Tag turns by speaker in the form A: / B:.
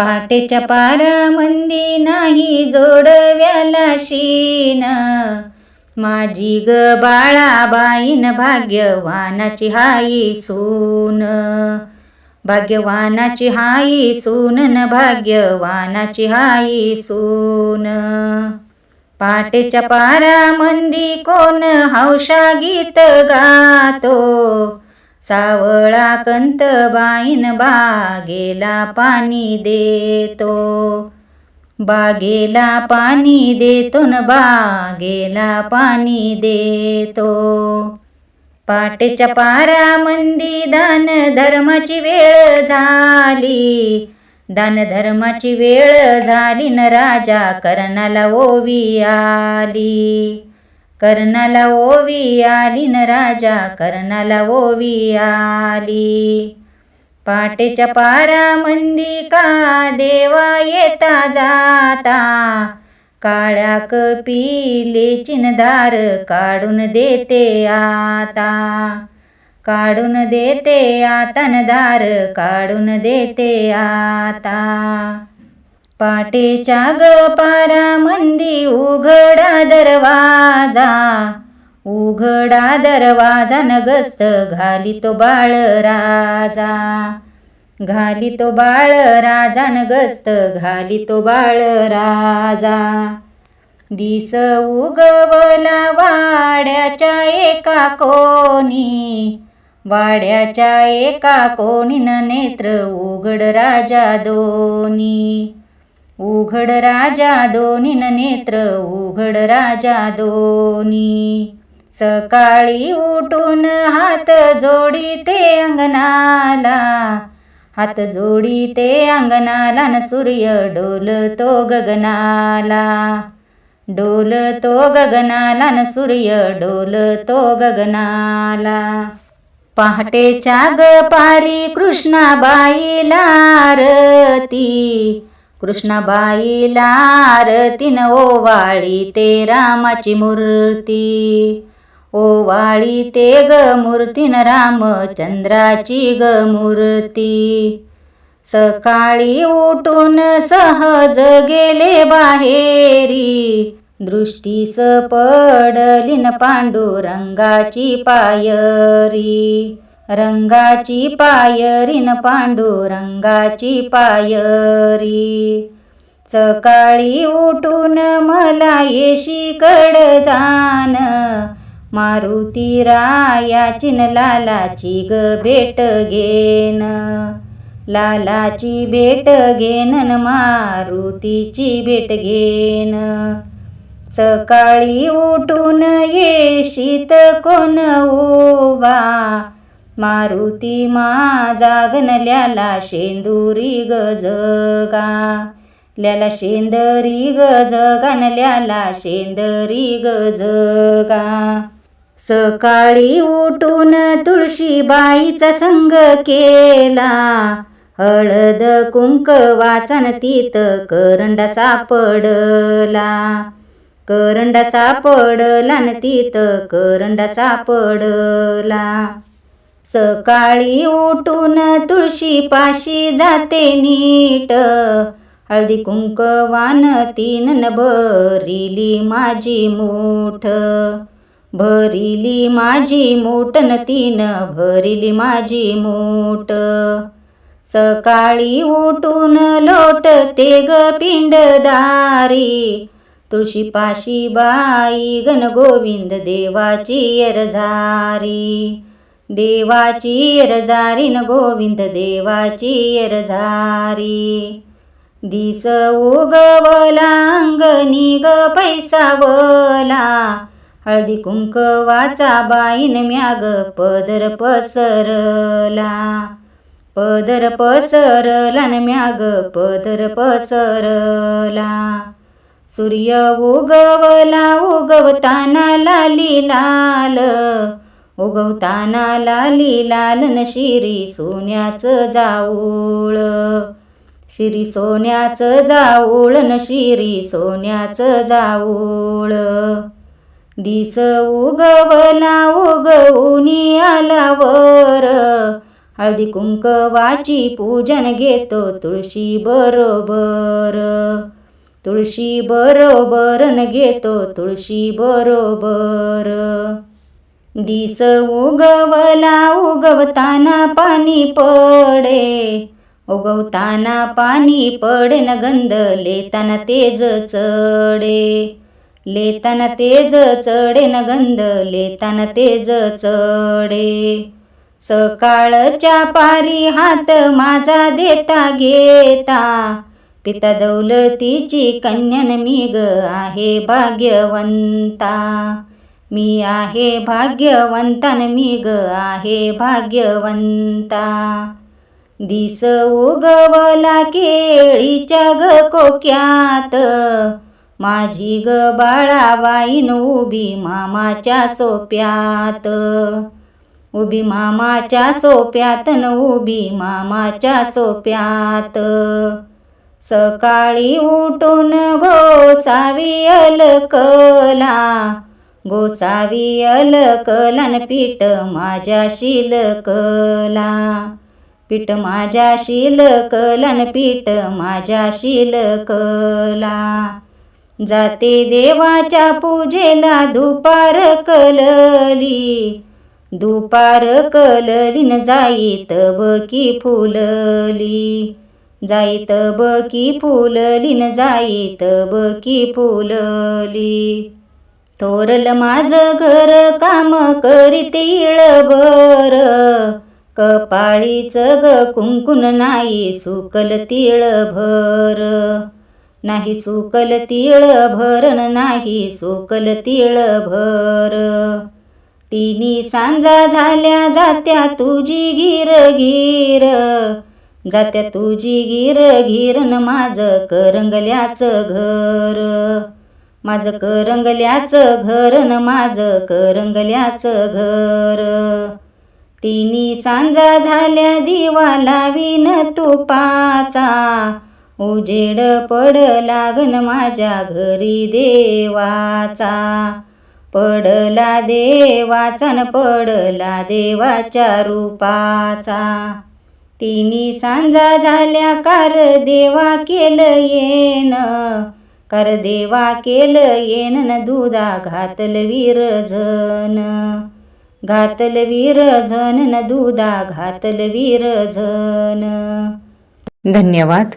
A: पहाटेच्या पारामंदी नाही जोडव्याला शीन माझी ग बाळाबाईन भाग्यवानाची हाई सून. भाग्यवानाची हाई सून न भाग्यवानाची हाई सून. पहाटेच्या पारामंदी कोण हौशा गीत गातो? सावळा कंत बाईन बागेला पाणी देतो. बागेला पाणी देतो न बागेला पाणी देतो. पाटेच्या पारा मंदी दान धर्माची वेळ झाली. दान धर्माची वेळ झाली न राजा कर्णाला ओवी आली. कर्णाला ओवी आली न राजा कर्णाला ओवी आली. पाटेच्या पारा मंदी का देवा येता जाता? काळ्या कपिले चिनदार काढून देते आता. काढून देते आतनदार काढून देते आता. पाटेच्या ग पारामंदी उघडा दरवाजा उघडा दरवाजा नगस्त गस्त घाली तो बाळ राजा. घाली तो बाळ राजा नगस्त गस्त घाली तो बाळ राजा. दिस उगवला वाड्याच्या एका कोणी वाड्याच्या एका कोणी नेत्र उघड राजा दोनी. उघड राजा दोनी नेत्र उघड राजा दोनी. सकाळी उठून हात जोडी ते अंगणाला. हात जोडी ते अंगणाला न सूर्य डोलतो गगनाला. डोलतो गगनाला न सूर्य डोलतो गगनाला. पहाटेच्या ग पारी कृष्णाबाईला आरती. कृष्णाबाईला आरतीन ओवाळी ते रामाची मूर्ती. ओवाळी ते ग मूर्तीन रामचंद्राची ग मूर्ती. सकाळी उठून सहज गेले बाहेरी. दृष्टीस पडलीन पांडुरंगाची पायरी. रंगाची पायरीन पांडुरंगाची पायरी. सकाळी उठून मला येशीकड जाण मारुती रायाची न लालाची ग भेट घेन. लालाची भेट घेन न मारुतीची भेट घेन. सकाळी उठून येशीत कोण उभा? मारुती माझा गणल्याला शेंदुरी ग जगा. ल्याला शेंदरी ग जगानल्याला शेंदरी ग जगा. सकाळी उठून तुळशीबाईचा संग केला. हळद कुंक वाचन तीत करंडा सापडला. करंडा सापडला न तीत करंडा सापडला. सकाळी उठून तुळशी पाशी जाते नीट. हळदी कुंकवान तीन न भरिली माझी मूठ. भरिली माझी मूठ न तीन भरिली माझी मूठ. सकाळी उठून लोटते ग पिंडदारी. तुळशीपाशी बाई गण गोविंद देवाची येरझारी. देवाची येरझारी न गोविंद देवाची रजारी दिस उगवला अंगणी ग पैसावला हळदी कुंकवाचा बाईन म्याग पदर पसरला. पदर पसरला न म्याग पदर पसरला. सूर्य उगवला उगवताना लाली लाल. उगवताना लाली लाल शिरी सोन्याचं जाऊळ. शिरी सोन्याचं जाऊळ न शिरी सोन्याचं जाऊळ. दिस उगवला उगवूनी आला वर हळदी कुंकवाची पूजन घेतो तुळशी बरोबर. तुळशी बरोबर न घेतो तुळशी बरोबर. दिस उगवला उगवताना पाणी पडे. उगवताना पाणी पडे न गंध लेताना तेज चढे. लेताना तेज चढे न गंध लेताना तेज चढे. सकाळच्या पारी हात माझा देता घेता. पिता दौलतीची कन्यान मी ग आहे भाग्यवंता. मी आहे भाग्यवंतान मी ग आहे भाग्यवंता. दिस उगवला केळीच्या ग कोक्यात. माझी ग बाळाबाईन उभी मामाच्या सोप्यात. उभी मामाच्या सोप्यात न उभी मामाच्या सोप्यात. सकाळी उठून गोसावी अलकला. गोसावी अलकलन पीठ माझ्या शिलकला. पीठ माझ्या शिलकलन पीठ माझ्या शिलकला. जाते देवाच्या पूजेला दुपार कलली. दुपार कललीन जाईत बकी फुलली. जाईत बकी फुललीन जाईत बकी फुलली. थोरल माझं घर काम करीत इळभर कपाळीच ग कुंकुन नाही सुकल तिळभर. नाही सुकल तिळभर नाही सुकल तिळभर. तिन्ही सांजा झाल्या जात्या तुझी गिर गिर. जात्या तुझी गिर गिरन माझं करंगल्याचं घर. माझं करंगल्याचं घर न माझं करंगल्याचं घर. तिन्ही सांजा झाल्या दिवा लावीन तुपाचा. उजेड पड लागन माझ्या घरी देवाचा. पडला देवाचा न पडला देवाच्या रूपाचा. तिन्ही सांजा झाल्या कार देवा केलं येणं. कर देवा केल येन न दुधा घातल विरझन. घातल विरझन न दुधा घातल विरझन.
B: धन्यवाद.